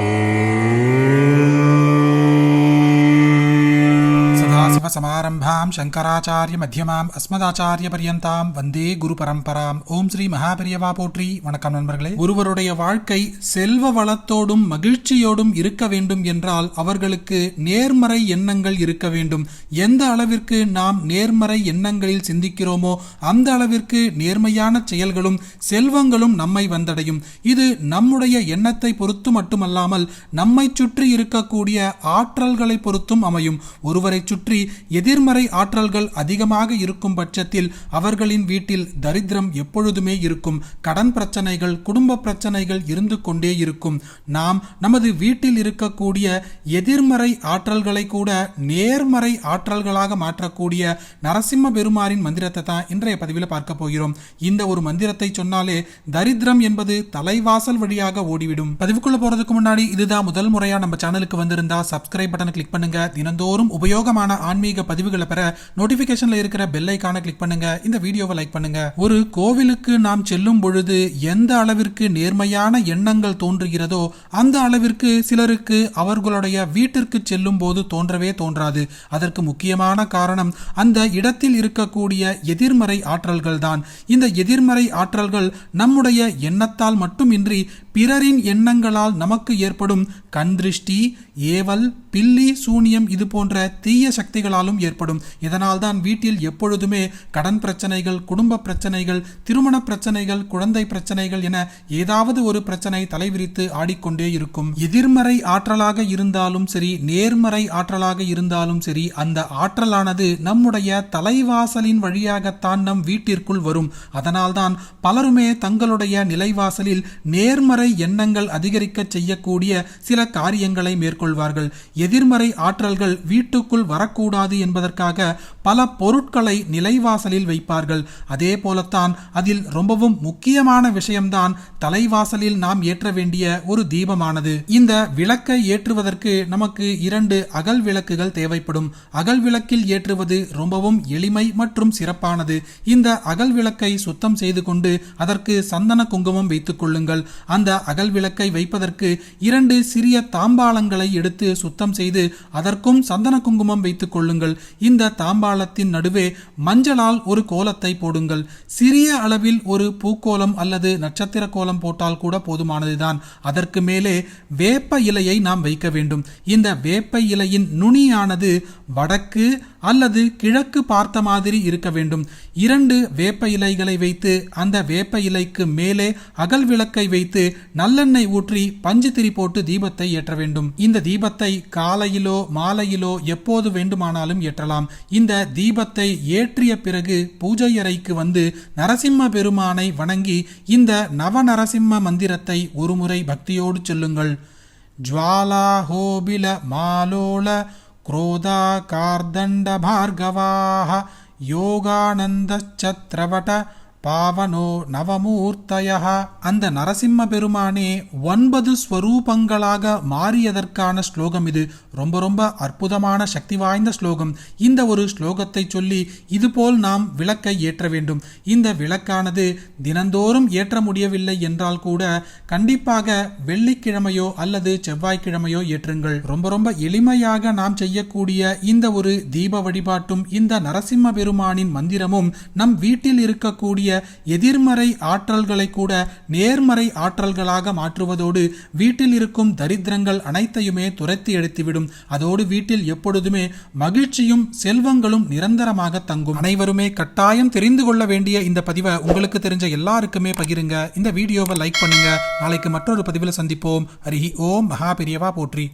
Oh. Shankaracharya மத்தியமாம் அஸ்மதாச்சாரிய பரியந்தாம் வந்தே குரு பரம்பராம் ஓம் ஸ்ரீ மகாபெரியவா போற்றி வணக்கம் நண்பர்களே. ஒருவருடைய வாழ்க்கை செல்வ வளத்தோடும் மகிழ்ச்சியோடும் இருக்க வேண்டும் என்றால் அவர்களுக்கு நேர்மறை எண்ணங்கள் இருக்க வேண்டும். எந்த அளவிற்கு நாம் நேர்மறை எண்ணங்களில் சிந்திக்கிறோமோ அந்த அளவிற்கு நேர்மையான செயல்களும் செல்வங்களும் நம்மை வந்தடையும். இது நம்முடைய எண்ணத்தை பொறுத்து மட்டுமல்லாமல் நம்மை சுற்றி இருக்கக்கூடிய ஆற்றல்களை பொறுத்தும் அமையும். ஒருவரை சுற்றி எதிர்மறை ஆற்றல்கள் அதிகமாக இருக்கும் பட்சத்தில் அவர்களின் வீட்டில் தரித்திரம் எப்பொழுதுமே இருக்கும். கடன் பிரச்சனைகள் குடும்ப பிரச்சனைகள் இருந்து கொண்டே இருக்கும். நாம் நமது வீட்டில் இருக்கக்கூடிய எதிர்மறை ஆற்றல்களை கூட நேர்மறை ஆற்றல்களாக மாற்றக்கூடிய நரசிம்ம பெருமாரின் மந்திரத்தை தான் இன்றைய பதிவில் பார்க்க போகிறோம். இந்த ஒரு மந்திரத்தை சொன்னாலே தரித்திரம் என்பது தலைவாசல் வழியாக ஓடிவிடும். பதிவுக்குள்ள போறதுக்கு முன்னாடி இதுதான் முதல் முறையா நம்ம சேனலுக்கு வந்திருந்தா சப்ஸ்கிரைப் பட்டனை கிளிக் பண்ணுங்க. தினந்தோறும் உபயோகமான ஆன்மீக பதிவுகளை பெற நோட்டிபிகேஷன்ல இருக்கிற பெல் ஐக்கான கிளிக் பண்ணுங்க. இந்த வீடியோவை லைக் பண்ணுங்க. ஒரு கோவிலுக்கு நாம் செல்லும் பொழுது எந்த அளவிற்கு நேர்மையான எண்ணங்கள் தோன்றுகிறதோ அந்த அளவிற்கு சிலருக்கு அவர்களுடைய வீட்டிற்கு செல்லும் போது தோன்றவே தோன்றாது. அதற்கு முக்கியமான காரணம் அந்த இடத்தில் இருக்கக்கூடிய எதிர்மறை ஆற்றல்கள் தான் இந்த எதிர்மறை ஆற்றல்கள் நம்முடைய எண்ணத்தால் மட்டுமின்றி பிறரின் எண்ணங்களால் நமக்கு ஏற்படும் கண்திருஷ்டி ஏவல் பில்லி சூனியம் இது போன்ற தீய சக்திகளாலும் ஏற்படும். இதனால் தான் வீட்டில் எப்பொழுதுமே கடன் பிரச்சனைகள் குடும்ப பிரச்சனைகள் திருமண பிரச்சனைகள் குழந்தை பிரச்சனைகள் என ஏதாவது ஒரு பிரச்சனை தலைவிரித்து ஆடிக்கொண்டே இருக்கும். எதிர்மறை ஆற்றலாக இருந்தாலும் சரி நேர்மறை ஆற்றலாக இருந்தாலும் சரி அந்த ஆற்றலானது நம்முடைய தலைவாசலின் வழியாகத்தான் நம் வீட்டிற்குள் வரும். அதனால்தான் பலருமே தங்களுடைய நிலைவாசலில் நேர்மறை எண்ணங்கள் அதிகரிக்க செய்யக்கூடிய சில காரியங்களை மேற்கொள்வார்கள். எதிர்மறை ஆற்றல்கள் வீட்டுக்குள் வரக்கூடாது என்பதற்காக பல பொருட்களை நிலைவாசலில் வைப்பார்கள். அதே போலத்தான் அதில் ரொம்பவும் முக்கியமான விஷயம்தான் தலைவாசலில் நாம் ஏற்ற வேண்டிய ஒரு தீபமானது. இந்த விளக்கை ஏற்றுவதற்கு நமக்கு இரண்டு அகல் விளக்குகள் தேவைப்படும். அகல் விளக்கில் ஏற்றுவது ரொம்பவும் எளிமை மற்றும் சிறப்பானது. இந்த அகல் விளக்கை சுத்தம் செய்து கொண்டு அதற்கு சந்தன குங்குமம் வைத்துக் கொள்ளுங்கள். அந்த அகல் விளக்கை வைப்பதற்கு இரண்டு சிறிய தாம்பாளங்களை எடுத்து சுத்தம் செய்து அதற்கும் சந்தன குங்குமம் வைத்துக் கொள்ளுங்கள். இந்த தாம்பாளத்தின் நடுவே மஞ்சளால் ஒரு கோலத்தை போடுங்கள். சிறிய அளவில் ஒரு பூக்கோலம் அல்லது நட்சத்திர கோலம் போட்டால் கூட போதுமானதுதான். அதற்கு மேலே வேப்ப இலையை நாம் வைக்க வேண்டும். இந்த வேப்ப இலையின் நுனியானது வடக்கு அல்லது கிழக்கு பார்த்த மாதிரி இருக்க வேண்டும். இரண்டு வேப்ப இலைகளை வைத்து அந்த வேப்ப இலைக்கு மேலே அகல் விளக்கை வைத்து நல்லெண்ணெய் ஊற்றி பஞ்சு திரி போட்டு தீபத்தை ஏற்ற வேண்டும் இந்த தீபத்தை காலையிலோ மாலையிலோ எப்போது வேண்டுமானாலும் ஏற்றலாம் இந்த தீபத்தை ஏற்றிய பிறகு பூஜை அறைக்கு வந்து நரசிம்ம பெருமானை வணங்கி இந்த நவநரசிம்ம மந்திரத்தை ஒருமுறை பக்தியோடு சொல்லுங்கள் ज्वालाहोबिल मालोल क्रोधाकार्दण्डभार्गवाः योगानन्दश्चत्रवट பாவனோ நவமூர்த்தய அந்த நரசிம்ம பெருமானே ஒன்பது ஸ்வரூபங்களாக மாறியதற்கான ஸ்லோகம் இது. ரொம்ப ரொம்ப அற்புதமான சக்தி வாய்ந்த ஸ்லோகம். இந்த ஒரு ஸ்லோகத்தை சொல்லி இதுபோல் நாம் விளக்கை ஏற்ற வேண்டும். இந்த விளக்கானது தினந்தோறும் ஏற்ற முடியவில்லை என்றால் கூட கண்டிப்பாக வெள்ளிக்கிழமையோ அல்லது செவ்வாய்க்கிழமையோ ஏற்றுங்கள். ரொம்ப ரொம்ப எளிமையாக நாம் செய்யக்கூடிய இந்த ஒரு தீப வழிபாட்டும் இந்த நரசிம்ம பெருமானின் மந்திரமும் நம் வீட்டில் இருக்கக்கூடிய எதிர்மறை ஆற்றல்களை கூட நேர்மறை ஆற்றல்களாக மாற்றுவதோடு வீட்டில் இருக்கும் தரித்திரங்கள் அனைத்தையுமே துரத்தி எடுத்துவிடும். அதோடு வீட்டில் எப்பொழுதுமே மகிழ்ச்சியும் செல்வங்களும் நிரந்தரமாக தங்கும். அனைவருமே கட்டாயம் தெரிந்து கொள்ள வேண்டிய இந்த பதிவை உங்களுக்கு தெரிஞ்ச எல்லாருக்குமே பகிருங்க. இந்த வீடியோவை லைக் பண்ணுங்க. நாளைக்கு மற்றொரு பதிவில் சந்திப்போம். ஹரி ஓம். மகா பெரியவா போற்றி.